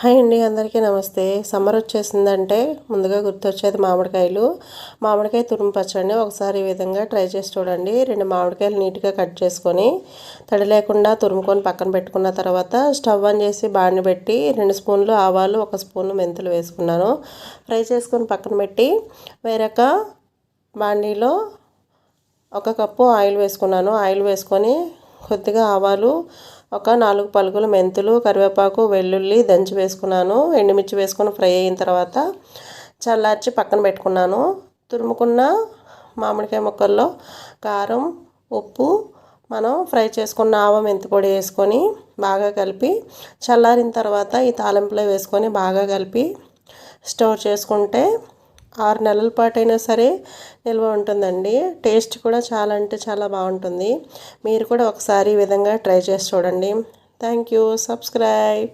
Hi అండి అందరికీ నమస్తే. సమ్మర్ వచ్చేసిందంటే ముందుగా గుర్తొచ్చేది మామిడికాయలు. మామిడికాయ తురుము పచ్చడి ఒకసారి ఈ విధంగా ట్రై చేసి చూడండి. రెండు మామిడికాయలు నీట్గా కట్ చేసుకొని తడి లేకుండా తురుముకొని పక్కన పెట్టుకున్న తర్వాత స్టవ్ ఆన్ చేసి బాండి పెట్టి రెండు స్పూన్లు ఆవాలు ఒక స్పూన్ మెంతులు వేసుకున్నాను. ఫ్రై చేసుకొని పక్కన పెట్టి వేరొక బాణీలో ఒక కప్పు ఆయిల్ వేసుకున్నాను. ఆయిల్ వేసుకొని కొద్దిగా ఆవాలు ఒక నాలుగు పలుకులు మెంతులు కరివేపాకు వెల్లుల్లి దంచి వేసుకున్నాను. ఎండుమిర్చి వేసుకొని ఫ్రై అయిన తర్వాత చల్లార్చి పక్కన పెట్టుకున్నాను. తురుముకున్న మామిడికాయ ముక్కల్లో కారం ఉప్పు మనం ఫ్రై చేసుకున్న ఆవ మెంతి పొడి వేసుకొని బాగా కలిపి చల్లారిన తర్వాత ఈ తాలింపులో వేసుకొని బాగా కలిపి స్టోర్ చేసుకుంటే ఆరు నెలల పాటైనా సరే నిల్వ ఉంటుందండి. టేస్ట్ కూడా చాలా అంటే చాలా బాగుంటుంది. మీరు కూడా ఒకసారి ఈ విధంగా ట్రై చేసి చూడండి. Thank you. సబ్స్క్రైబ్.